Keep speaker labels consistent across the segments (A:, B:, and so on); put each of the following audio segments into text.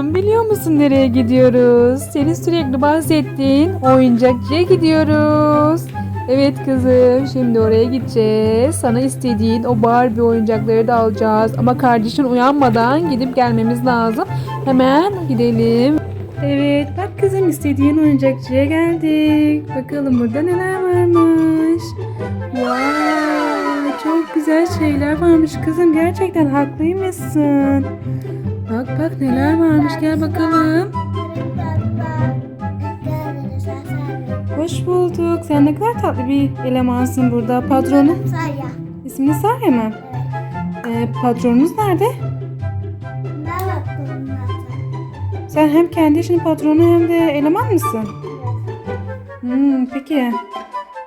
A: kızım biliyor musun nereye gidiyoruz? Senin sürekli bahsettiğin oyuncakçıya gidiyoruz. Evet kızım şimdi oraya gideceğiz. Sana istediğin o Barbie oyuncakları da alacağız. Ama kardeşin uyanmadan gidip gelmemiz lazım. Hemen gidelim. Evet bak kızım istediğin oyuncakçıya geldik. Bakalım burada neler varmış. Vay çok güzel şeyler varmış kızım. Gerçekten haklıymışsın. Bak bak neler varmış gel bakalım. Hoş bulduk. Sen ne kadar tatlı bir elemansın burada. Patronu
B: Saya.
A: ismini Sarya mı? Ee, patronunuz nerede? Sen hem kendi işinin patronu hem de eleman mısın? Hmm, peki.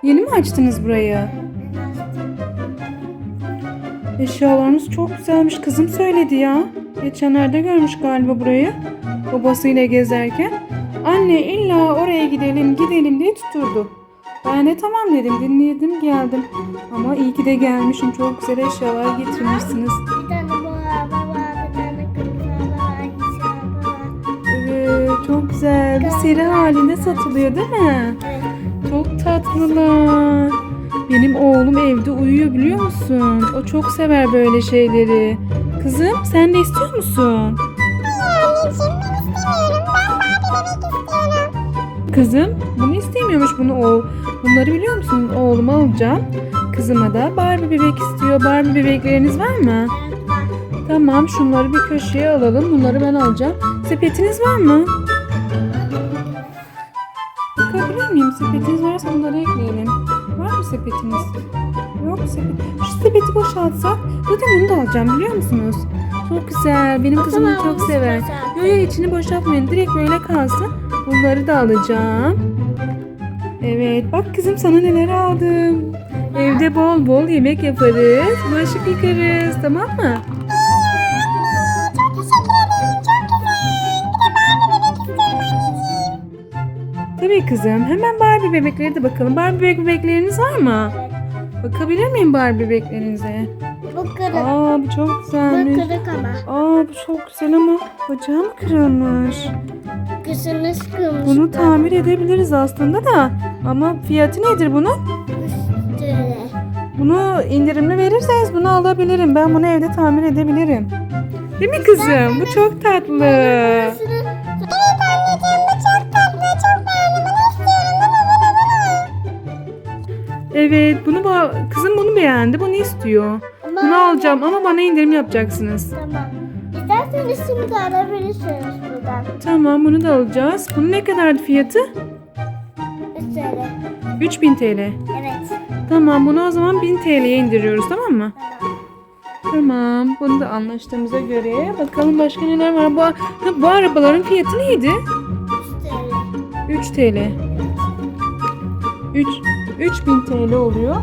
A: Yeni mi açtınız burayı? Eşyalarınız çok güzelmiş. Kızım söyledi ya. Geçenlerde görmüş galiba burayı. Babasıyla gezerken. Anne illa oraya gidelim gidelim diye tuturdu. Ben de tamam dedim dinledim geldim. Ama iyi ki de gelmişim. Çok güzel eşyalar getirmişsiniz. Evet çok güzel. Bir seri halinde satılıyor değil mi?
B: Evet.
A: Çok tatlılar. Benim oğlum evde uyuyor biliyor musun? O çok sever böyle şeyleri. Kızım sen de istiyor musun? Kızım bunu istemiyormuş bunu o. Bunları biliyor musun? Oğluma alacağım. Kızıma da Barbie bebek istiyor. Barbie bebekleriniz var mı? Tamam şunları bir köşeye alalım. Bunları ben alacağım. Sepetiniz var mı? Bakabilir miyim? Sepetiniz varsa bunları ekleyelim. Var mı sepetiniz? Yok sepet. Sepeti boşaltsak zaten bunu da alacağım biliyor musunuz? Çok güzel. Benim kızım bunu çok sever. Yo yo içini boşaltmayın. Direkt böyle kalsın. Bunları da alacağım. Evet bak kızım sana neler aldım. Evde bol bol yemek yaparız. Bulaşık yıkarız. Tamam mı? Tabii kızım. Hemen Barbie bebekleri de bakalım. Barbie bebek bebekleriniz var mı? Bakabilir miyim Barbie bebeklerinize?
B: Bu kırık.
A: Aa bu çok
B: Bu
A: güzelmiş.
B: kırık ama.
A: Aa bu çok güzel ama bacağı mı kırılmış?
B: Kızınız kırmış.
A: Bunu tamir edebiliriz aslında da. Ama fiyatı nedir bunun?
B: Şöyle.
A: Bunu indirimli verirseniz bunu alabilirim. Ben bunu evde tamir edebilirim. Değil mi kızım? Bu çok tatlı.
B: Evet anneciğim bu çok tatlı. Çok beğendim. Bunu istiyorum.
A: Evet, bunu ba- kızım bunu beğendi. Bunu istiyor. Bunu alacağım ama bana indirim yapacaksınız.
B: Tamam. İsterseniz şimdi alabilirsiniz buradan.
A: Tamam, bunu da alacağız. Bunun ne kadardı fiyatı?
B: Üstelik.
A: 3000 TL.
B: Evet.
A: Tamam, bunu o zaman 1000 TL'ye indiriyoruz, tamam mı?
B: Tamam.
A: Tamam, bunu da anlaştığımıza göre bakalım başka neler var. Bu, ha, bu arabaların fiyatı neydi?
B: Üstelik.
A: 3 TL. 3 3000 TL oluyor.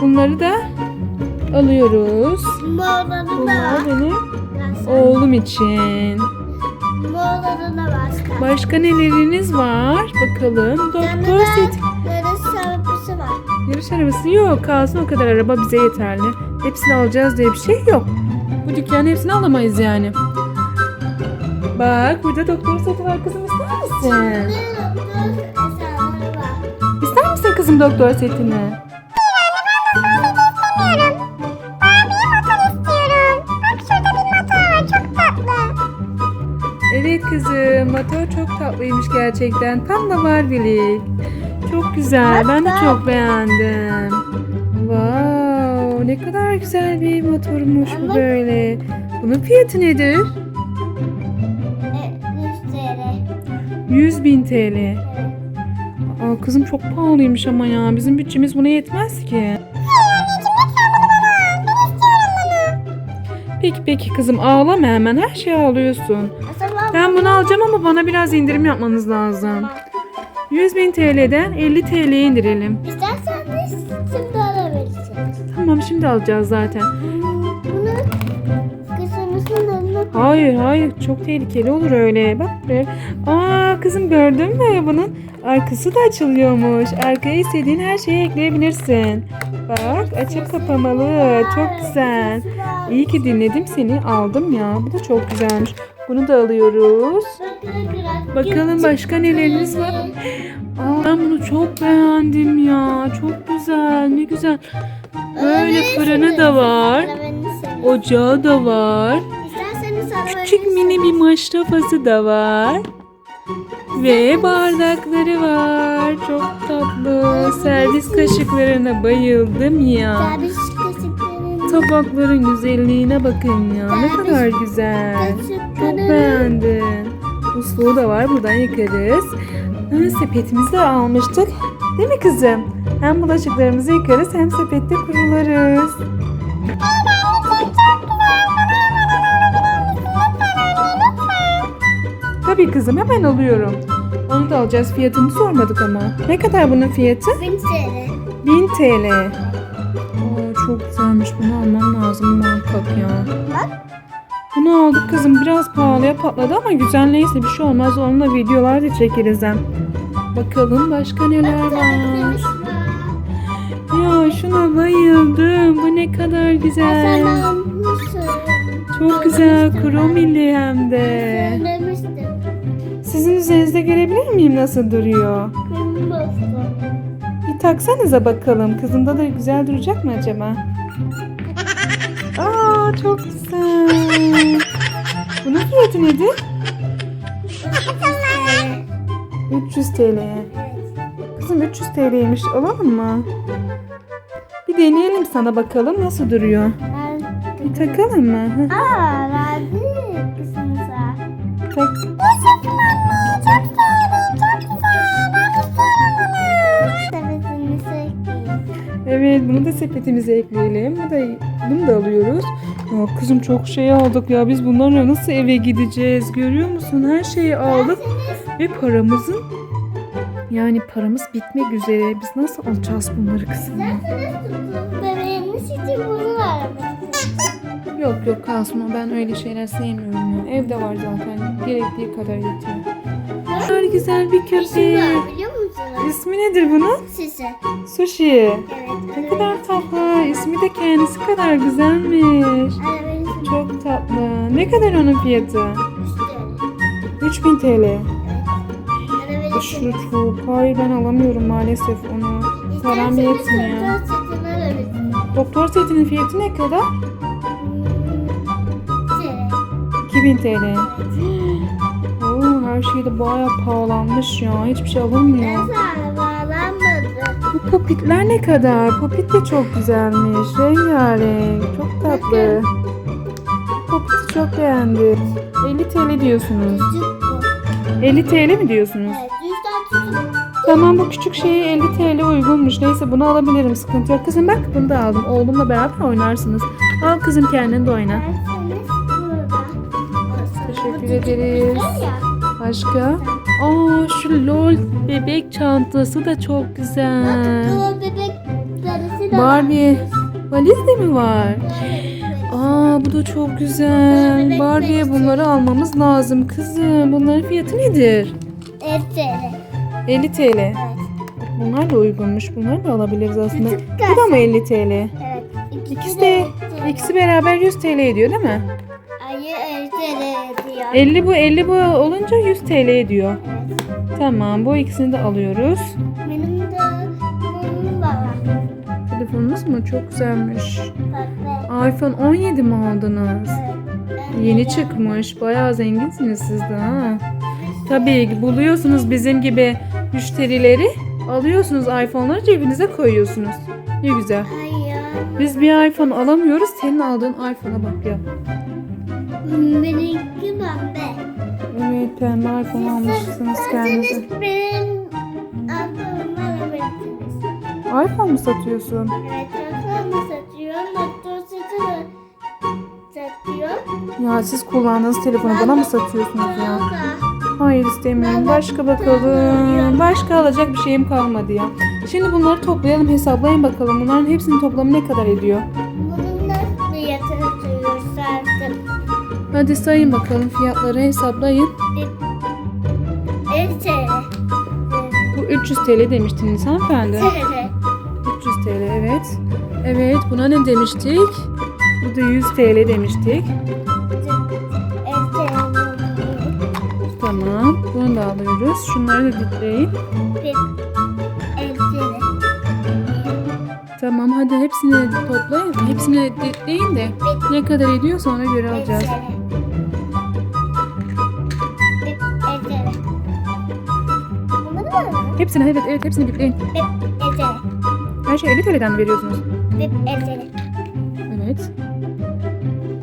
A: Bunları da alıyoruz. Bunlar benim oğlum için.
B: Başka.
A: Neleriniz var? Bakalım. Doktor set.
B: yarış sarıpısı var.
A: Yarış arabası yok. Kalsın o kadar araba bize yeterli. Hepsini alacağız diye bir şey yok. Bu dükkanın hepsini alamayız yani. Bak burada doktor seti var kızım ister misin? Kızım doktor setini? Evet kızım motor çok tatlıymış gerçekten. Tam da Barbie'lik. Çok güzel. Ben de çok beğendim. Wow, ne kadar güzel bir motormuş bu böyle. Bunun fiyatı nedir?
B: E, üstelik.
A: 100 bin TL. Aa, kızım çok pahalıymış ama ya. Bizim bütçemiz buna yetmez ki. Peki peki kızım ağlama hemen. Her şeyi ağlıyorsun. Ben bunu alacağım ama bana biraz indirim yapmanız lazım. 100 bin TL'den 50 TL'ye indirelim.
B: İsterseniz şimdi alabilirsiniz.
A: Tamam şimdi alacağız zaten.
B: Bunu kızınızın önüne
A: Hayır hayır çok tehlikeli olur öyle. Bak buraya. Aa kızım gördün mü bunun arkası da açılıyormuş. Arkaya istediğin her şeyi ekleyebilirsin. Bak açıp kapamalı. Çok güzel. İyi ki dinledim seni aldım ya. Bu da çok güzelmiş. Bunu da alıyoruz. Bakalım başka neleriniz var? Aa, ben bunu çok beğendim ya. Çok güzel. Ne güzel. Böyle fırını da var. Ocağı da var. Küçük mini bir maşrafası da var. Ve bardakları var. Çok tatlı. Servis kaşıklarına bayıldım ya.
B: Servis kaşıklarını.
A: Tabakların güzelliğine bakın ya. Ne kadar güzel. Çok beğendim. Musluğu da var. Buradan yıkarız. Ha, sepetimizi de almıştık. Değil mi kızım? Hem bulaşıklarımızı yıkarız hem sepette kurularız. Tabii kızım hemen alıyorum. Onu da alacağız. Fiyatını sormadık ama. Ne kadar bunun fiyatı?
B: Bin TL.
A: 1000 TL. Aa, çok güzelmiş. Bunu almam lazım muhakkak ya.
B: Bak.
A: Bunu aldık kızım. Biraz pahalıya patladı ama güzel neyse bir şey olmaz. Onunla videolar da çekeriz hem. Bakalım başka neler var. Ya şuna bayıldım. Bu ne kadar güzel. Çok güzel. Kromili hem de. Sizin üzerinizde görebilir miyim nasıl duruyor?
B: Kırmızı.
A: Bir taksanıza bakalım. Kızımda da güzel duracak mı acaba? Aa çok güzel. Bunun fiyatı nedir? 300 TL'ye. Kızım 300 TL'ymiş. Alalım mı? Bir deneyelim sana bakalım nasıl duruyor. Bir takalım mı? Hı,
B: Aa, verdi kızımıza.
A: Tak. Evet bunu da sepetimize ekleyelim. Bu da, bunu da alıyoruz. Ya kızım çok şey aldık ya. Biz bunlarla nasıl eve gideceğiz? Görüyor musun? Her şeyi aldık. Ve paramızın yani paramız bitmek üzere. Biz nasıl alacağız bunları kızım? ya?
B: Bebeğiniz için bunu.
A: Yok yok o. Ben öyle şeyler sevmiyorum ya. Evde var zaten. Gerektiği kadar yetiyor. Kadar güzel bir köpek. İsmi nedir bunun?
B: Size.
A: Sushi.
B: Evet.
A: Ne kadar tatlı. İsmi de kendisi kadar güzelmiş.
B: İçin
A: Çok tatlı. Ne kadar onun fiyatı?
B: üstü.
A: 3000 TL.
B: Benim
A: Aşırı çok. Hayır ben alamıyorum maalesef onu. Param yetmiyor.
B: doktor
A: setinin fiyatı ne kadar?
B: Size.
A: 2000 TL. Oo, her şey de bayağı pahalanmış ya. Hiçbir şey alınmıyor. Bu popitler ne kadar? Popit de çok güzelmiş. Rengarenk. Çok tatlı. Popit'i çok beğendim. 50 TL diyorsunuz.
B: Küçük bu.
A: 50 TL mi diyorsunuz? Tamam bu küçük şeye 50 TL uygunmuş. Neyse bunu alabilirim. Sıkıntı yok. Kızım bak bunu da aldım. Oğlumla beraber oynarsınız. Al kızım kendin de oyna. Teşekkür ederiz. Başka? Aa şu lol bebek çantası da çok güzel.
B: Bebek derisi de
A: Barbie valiz de mi var? Aa bu da çok güzel. Barbie'ye bunları almamız lazım kızım. Bunların fiyatı nedir?
B: Evet.
A: 50 TL.
B: Evet.
A: Bunlar da uygunmuş. Bunları da alabiliriz aslında.
B: Küçük
A: Bu da mı 50 TL?
B: Evet.
A: İkisi de ikisi beraber 100 TL ediyor değil mi?
B: Ayı evet diyor.
A: 50 bu 50 bu olunca 100 TL ediyor.
B: Evet.
A: Tamam bu ikisini de alıyoruz.
B: Benim de da var.
A: Telefonunuz mu? Çok güzelmiş.
B: Tatlı.
A: iPhone 17 mi aldınız?
B: Evet.
A: Yeni
B: de-
A: çıkmış. Bayağı zenginsiniz siz de ha. Tabii buluyorsunuz bizim gibi müşterileri. Alıyorsunuz iPhone'ları cebinize koyuyorsunuz. Ne güzel.
B: Ay ya.
A: Biz bir iPhone alamıyoruz. Senin aldığın iPhone'a bak ya.
B: Benimki pembe.
A: Evet pembe iPhone almışsınız kendinize.
B: Benim aklımı alabilirsiniz.
A: iPhone mu satıyorsun?
B: Evet, telefonu satıyor, motor satıyor. Satıyor.
A: Ya siz kullandığınız telefonu bana mı satıyorsunuz ya? Hayır istemiyorum. Başka bakalım. Başka alacak bir şeyim kalmadı ya. Şimdi bunları toplayalım hesaplayın bakalım. Bunların hepsinin toplamı ne kadar ediyor? Hadi sayın bakalım fiyatları hesaplayın.
B: Evet,
A: Bu 300 TL demiştiniz hanımefendi. 300 TL evet. Evet buna ne demiştik? Bu da 100 TL demiştik.
B: Evet,
A: Bunu da alıyoruz. Şunları da dikleyin. Tamam hadi hepsini toplayın. Hepsini dikleyin de ne kadar ediyorsa ona göre alacağız. Hepsini evet evet hepsini dikleyin.
B: Bir. Elçeri.
A: Her şey 50 TL'den mi veriyorsunuz?
B: Bir. Elçeri.
A: Evet.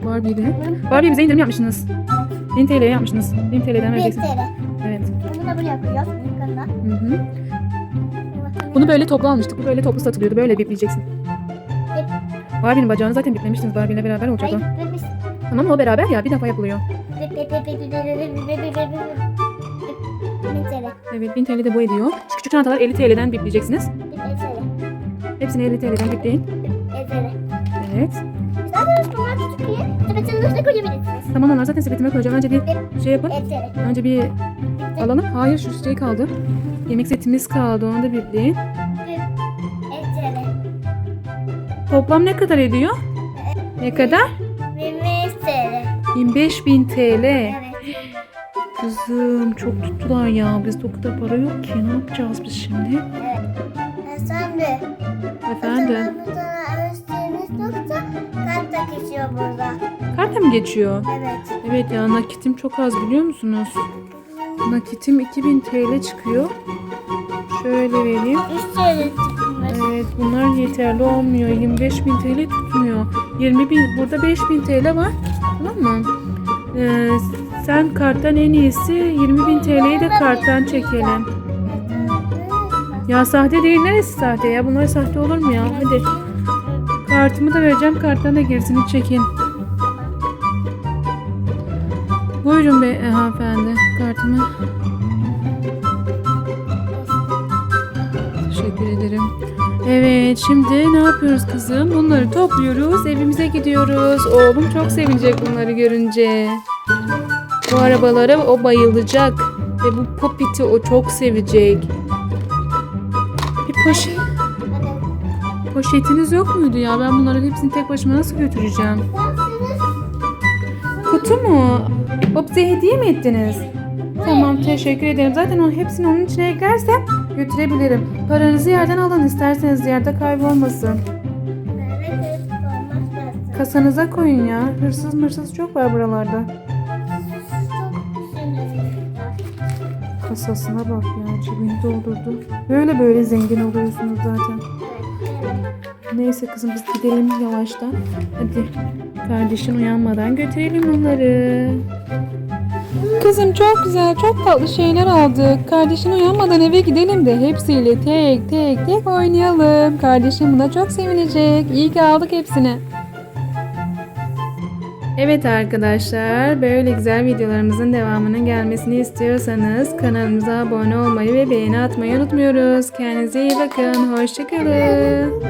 A: Barbie'de. Barbie bize indirim yapmışsınız. 1000 TL yapmışsınız. 1000 TL'den
B: Bir.
A: vereceksiniz.
B: Elçeri.
A: Evet.
B: Bunu da buraya koyuyoruz. Yukarıda.
A: Hı hı. Bunu böyle toplu almıştık. Bu böyle toplu satılıyordu. Böyle bipleyeceksin. Barbie'nin bacağını zaten biplemiştiniz. Barbie'yle beraber olacak o.
B: Hayır. Bir.
A: Tamam o beraber ya bir defa yapılıyor. Evet 1000 TL de bu ediyor. Şu küçük çantalar 50 TL'den bipleyeceksiniz. Hepsini 50 TL'den bipleyin. Evet. Tamam onlar zaten sepetime koyacağım. Önce bir şey yapın. Önce bir alalım. Hayır şu şey kaldı. Yemek setimiz kaldı. Onu da bipleyin. Toplam ne kadar ediyor? Ne kadar? 25.000 TL. Kızım çok tuttular ya. Bizde o kadar para yok ki. Ne yapacağız biz şimdi?
B: Sen de.
A: Efendim?
B: Kart da geçiyor burada.
A: Karta mı geçiyor?
B: Evet.
A: Evet ya nakitim çok az biliyor musunuz? Nakitim 2000 TL çıkıyor. Şöyle vereyim.
B: Üç TL çıkmış.
A: Evet bunlar yeterli olmuyor. 25 bin TL tutmuyor. 20 bin burada 5 bin TL var. Tamam mı? Ee, sen karttan en iyisi 20 bin TL'yi de karttan çekelim. Ya sahte değil neresi sahte ya? Bunlar sahte olur mu ya? Hadi kartımı da vereceğim. Karttan da gerisini çekin. Buyurun be e, hanımefendi. Kartımı. Teşekkür ederim. Evet şimdi ne yapıyoruz kızım? Bunları topluyoruz. Evimize gidiyoruz. Oğlum çok sevinecek bunları görünce. Bu arabalara o bayılacak. Ve bu popiti o çok sevecek. Bir poşet, poşetiniz yok muydu ya? Ben bunların hepsini tek başıma nasıl götüreceğim? Kutu mu? Bize hediye mi ettiniz? Tamam teşekkür ederim. Zaten onun hepsini onun içine eklersem götürebilirim. Paranızı yerden alın isterseniz yerde kaybolmasın. Kasanıza koyun ya. Hırsız mırsız çok var buralarda. Kasasına bak ya cebini doldurdu. Böyle böyle zengin oluyorsunuz zaten. Neyse kızım biz gidelim yavaştan. Hadi kardeşin uyanmadan götürelim onları. Kızım çok güzel, çok tatlı şeyler aldık. Kardeşin uyanmadan eve gidelim de hepsiyle tek tek tek oynayalım. Kardeşim buna çok sevinecek. İyi ki aldık hepsini. Evet arkadaşlar, böyle güzel videolarımızın devamının gelmesini istiyorsanız kanalımıza abone olmayı ve beğeni atmayı unutmuyoruz. Kendinize iyi bakın, hoşçakalın.